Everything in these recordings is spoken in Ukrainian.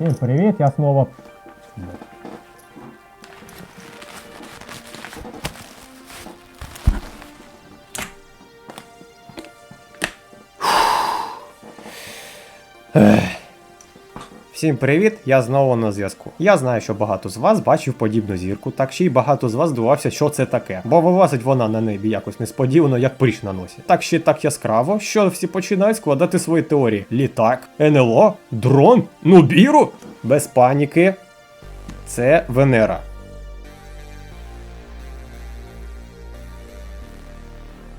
Всем привет, я снова... Всім привіт, я знову на зв'язку. Я знаю, що багато з вас бачив подібну зірку, так ще й багато з вас здивувався, що це таке. Бо вилазить вона на небі якось несподівано, як пріч на носі. Так ще так яскраво, що всі починають складати свої теорії: літак, НЛО, дрон, Нубіру. Без паніки. Це Венера.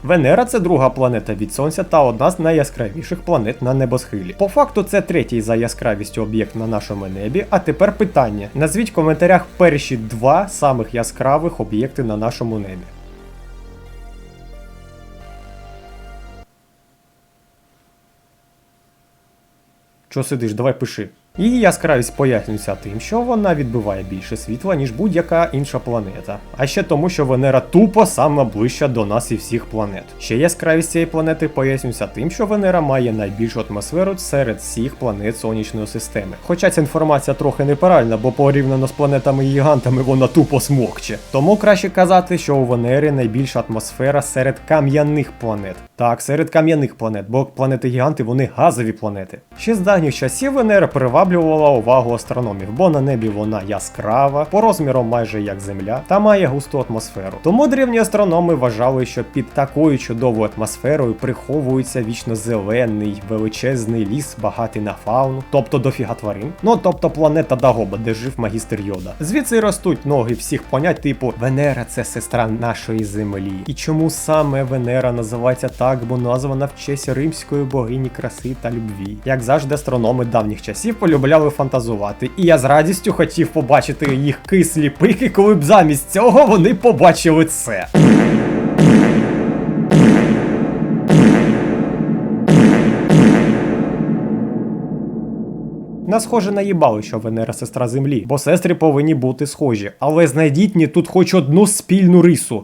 Венера це друга планета від Сонця та одна з найяскравіших планет на небосхилі. По факту, це третій за яскравістю об'єкт на нашому небі. А тепер питання: назвіть в коментарях перші два самих яскравих об'єкти на нашому небі. Що сидиш, давай пиши. Її яскравість пояснюється тим, що вона відбиває більше світла, ніж будь-яка інша планета. А ще тому, що Венера тупо саме ближча до нас і всіх планет. Ще яскравість цієї планети пояснюється тим, що Венера має найбільшу атмосферу серед всіх планет сонячної системи. Хоча ця інформація трохи неправильна, бо порівняно з планетами гігантами вона тупо смокче. Тому краще казати, що у Венери найбільша атмосфера серед кам'яних планет. Так, серед кам'яних планет, бо планети гіганти вони газові планети. Ще з давніх часів Венера приваблювала увагу астрономів, бо на небі вона яскрава, по розмірам майже як Земля, та має густу атмосферу. Тому древні астрономи вважали, що під такою чудовою атмосферою приховується вічно зелений, величезний ліс, багатий на фауну, тобто дофіга тварин. Ну тобто планета Дагоба, де жив магістр Йода. Звідси ростуть ноги всіх понять, типу Венера це сестра нашої землі. І чому саме Венера називається так, бо названа в честь римської богині краси та любві. Як завжди, астрономи давніх часів полюбляли фантазувати, і я з радістю хотів побачити їх кислі пики, коли б замість цього вони побачили це. Нас схоже наїбали, що Венера сестра Землі, бо сестри повинні бути схожі. Але знайдіть мені тут хоч одну спільну рису.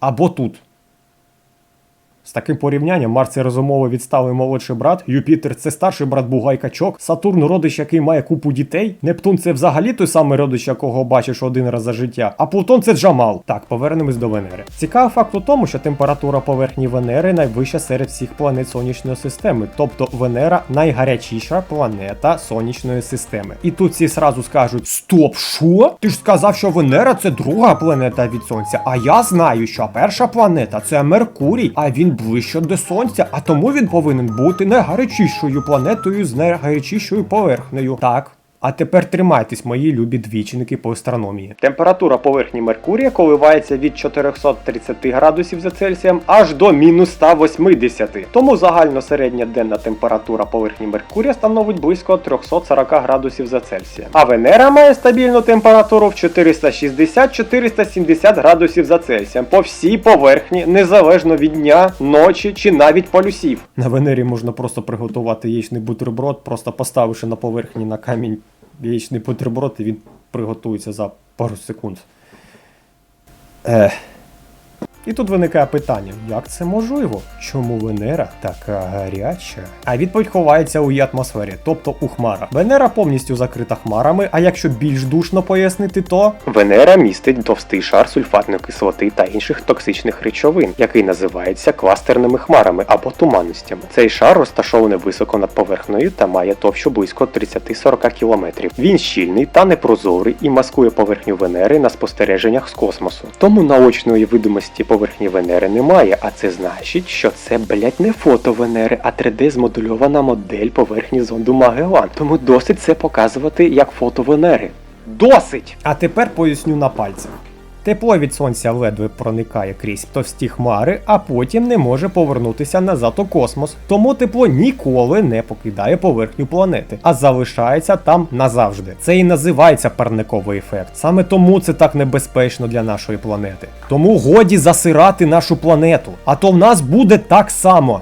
Або тут. З таким порівнянням Марс це розумово відсталий молодший брат, Юпітер це старший брат Бугай-качок, Сатурн родич, який має купу дітей, Нептун це взагалі той самий родич, якого бачиш один раз за життя, а Плутон це Джамал. Так, повернемось до Венери. Цікавий факт у тому, що температура поверхні Венери найвища серед всіх планет сонячної системи, тобто Венера найгарячіша планета сонячної системи. І тут всі сразу скажуть: Стоп, що? Ти ж сказав, що Венера це друга планета від Сонця. А я знаю, що перша планета це Меркурій, а він ближче до Сонця, а тому він повинен бути найгарячішою планетою з найгарячішою поверхнею. Так. А тепер тримайтесь, мої любі двічники по астрономії. Температура поверхні Меркурія коливається від 430 градусів за Цельсієм аж до мінус 180. Тому загально середня денна температура поверхні Меркурія становить близько 340 градусів за Цельсієм. А Венера має стабільну температуру в 460-470 градусів за Цельсієм по всій поверхні, незалежно від дня, ночі чи навіть полюсів. На Венері можна просто приготувати яєчний бутерброд, просто поставивши на поверхні на камінь яєчний бутерброд, і він приготується за пару секунд. Ех. І тут виникає питання: як це можливо? Чому Венера така гаряча? А відповідь ховається у її атмосфері, тобто у хмарах. Венера повністю закрита хмарами, а якщо більш душно пояснити, то Венера містить товстий шар сульфатної кислоти та інших токсичних речовин, який називається кластерними хмарами або туманностями. Цей шар розташований високо над поверхнею та має товщу близько 30-40 км. Він щільний та непрозорий і маскує поверхню Венери на спостереженнях з космосу. Тому наочної видимості поверхні Венери немає, а це значить, що це, блять, не фото Венери, а 3D змодульована модель поверхні зонду Магелан. Тому досить це показувати як фото Венери. Досить! А тепер поясню на пальцях. Тепло від сонця ледве проникає крізь товсті хмари, а потім не може повернутися назад у космос. Тому тепло ніколи не покидає поверхню планети, а залишається там назавжди. Це і називається парниковий ефект. Саме тому це так небезпечно для нашої планети. Тому годі засирати нашу планету. А то в нас буде так само.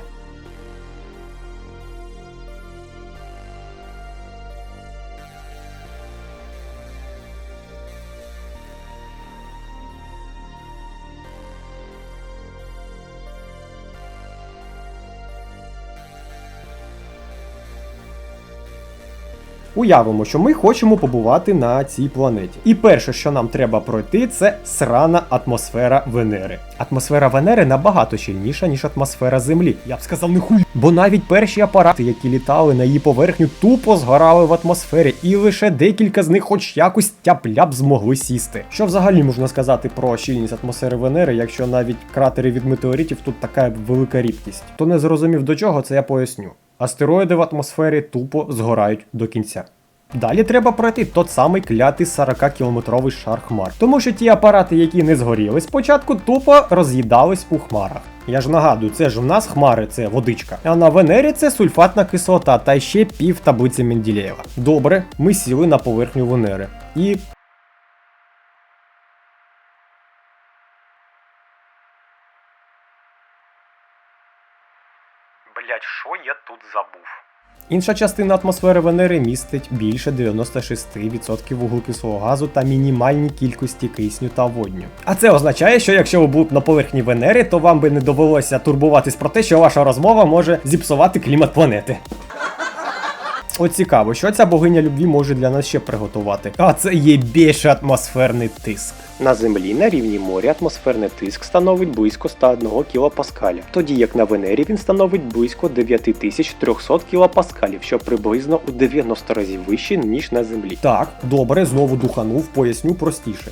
Уявимо, що ми хочемо побувати на цій планеті. І перше, що нам треба пройти, це срана атмосфера Венери. Атмосфера Венери набагато щільніша, ніж атмосфера Землі. Я б сказав, не хуй. Бо навіть перші апарати, які літали на її поверхню, тупо згорали в атмосфері, і лише декілька з них, хоч якось тяп-ляп змогли сісти. Що взагалі можна сказати про щільність атмосфери Венери, якщо навіть кратери від метеоритів тут така велика рідкість? Хто не зрозумів до чого, це я поясню. Астероїди в атмосфері тупо згорають до кінця. Далі треба пройти тот самий клятий 40-кілометровий шар хмар. Тому що ті апарати, які не згоріли, спочатку тупо роз'їдались у хмарах. Я ж нагадую, це ж у нас хмари, це водичка. А на Венері це сульфатна кислота та ще пів таблиці Менделєєва. Добре, ми сіли на поверхню Венери. І Блять, що я тут забув? Інша частина атмосфери Венери містить більше 96% вуглекислого газу та мінімальній кількості кисню та водню. А це означає, що якщо ви були б на поверхні Венери, то вам би не довелося турбуватись про те, що ваша розмова може зіпсувати клімат планети. От цікаво, що ця богиня любві може для нас ще приготувати. А це є більше атмосферний тиск. На землі на рівні моря атмосферний тиск становить близько 101 кПа, тоді як на Венері він становить близько 9300 кПа, що приблизно у 90 разів вище, ніж на землі. Так, добре, знову духанув, поясню простіше.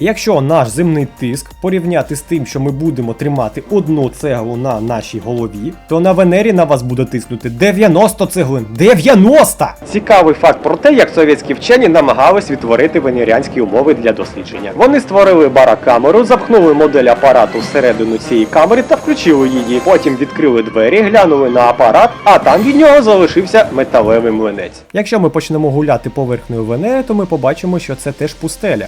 Якщо наш земний тиск порівняти з тим, що ми будемо тримати одну цеглу на нашій голові, то на Венері на вас буде тиснути 90 цеглин. 90! Цікавий факт про те, як совєтські вчені намагались відтворити венеріанські умови для дослідження. Вони створили барокамеру, запхнули модель апарату всередину цієї камери та включили її. Потім відкрили двері, глянули на апарат, а там від нього залишився металевий млинець. Якщо ми почнемо гуляти поверхнею Венери, то ми побачимо, що це теж пустеля.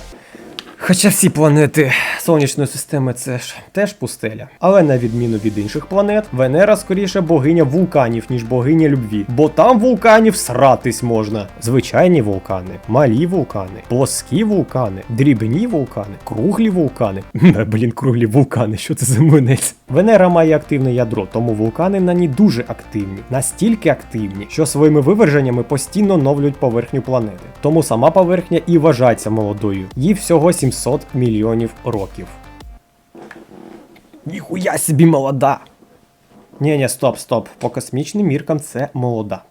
Хоча всі планети сонячної системи це ж теж пустеля. Але на відміну від інших планет, Венера скоріше богиня вулканів, ніж богиня любві. Бо там вулканів сратись можна. Звичайні вулкани, малі вулкани, плоскі вулкани, дрібні вулкани, круглі вулкани. Е, Блін, круглі вулкани, що це за млинець? Венера має активне ядро, тому вулкани на ній дуже активні, настільки активні, що своїми виверженнями постійно новлюють поверхню планети. Тому сама поверхня і вважається молодою. Їй всього 700 мільйонів років. Ніхуя собі молода! Ні, ні, стоп, стоп. По космічним міркам це молода.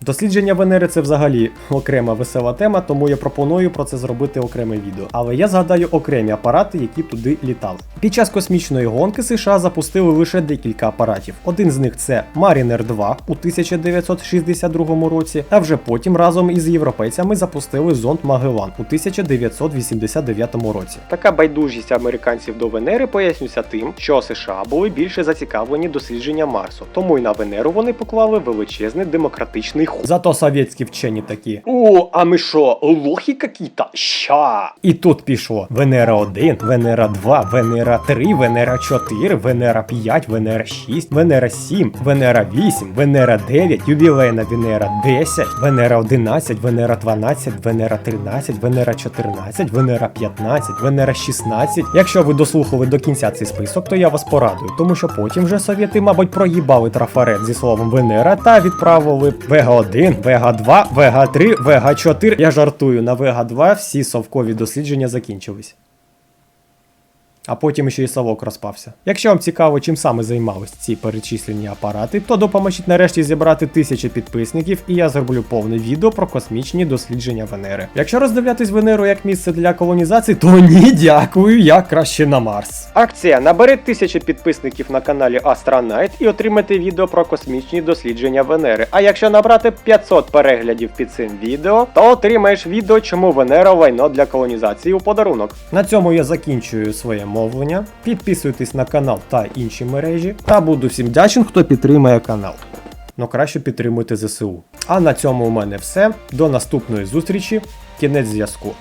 Дослідження Венери це взагалі окрема весела тема, тому я пропоную про це зробити окреме відео. Але я згадаю окремі апарати, які туди літали. Під час космічної гонки США запустили лише декілька апаратів. Один з них це Mariner 2 у 1962 році, а вже потім разом із європейцями запустили зонд Магеллан у 1989 році. Така байдужість американців до Венери пояснюється тим, що США були більше зацікавлені дослідженням Марсу, тому й на Венеру вони поклали величезний демократичний хуй. Зато совєтські вчені такі. О, а ми що, лохи какі-то? Ща! І тут пішло Венера 1, Венера 2, Венера 3, Венера 4, Венера 5, Венера 6, Венера 7, Венера 8, Венера 9, ювілейна Венера 10, Венера 11, Венера 12, Венера 13, Венера 14, Венера 15, Венера 16. Якщо ви дослухали до кінця цей список, то я вас порадую, тому що потім вже совєти, мабуть, проїбали трафарет зі словом Венера та відправили Вега 1, Вега 2, Вега 3, Вега 4. Я жартую, на Вега 2 всі совкові дослідження закінчились. А потім ще й совок розпався. Якщо вам цікаво, чим саме займались ці перечислені апарати, то допоможіть нарешті зібрати тисячі підписників, і я зроблю повне відео про космічні дослідження Венери. Якщо роздивлятись Венеру як місце для колонізації, то ні, дякую, я краще на Марс. Акція набери тисячі підписників на каналі Астронайт і отримайте відео про космічні дослідження Венери. А якщо набрати 500 переглядів під цим відео, то отримаєш відео, чому Венера лайно для колонізації у подарунок. На цьому я закінчую своє мовлення. Підписуйтесь на канал та інші мережі. Та буду всім вдячен, хто підтримає канал. Ну краще підтримуйте ЗСУ. А на цьому у мене все. До наступної зустрічі. Кінець зв'язку.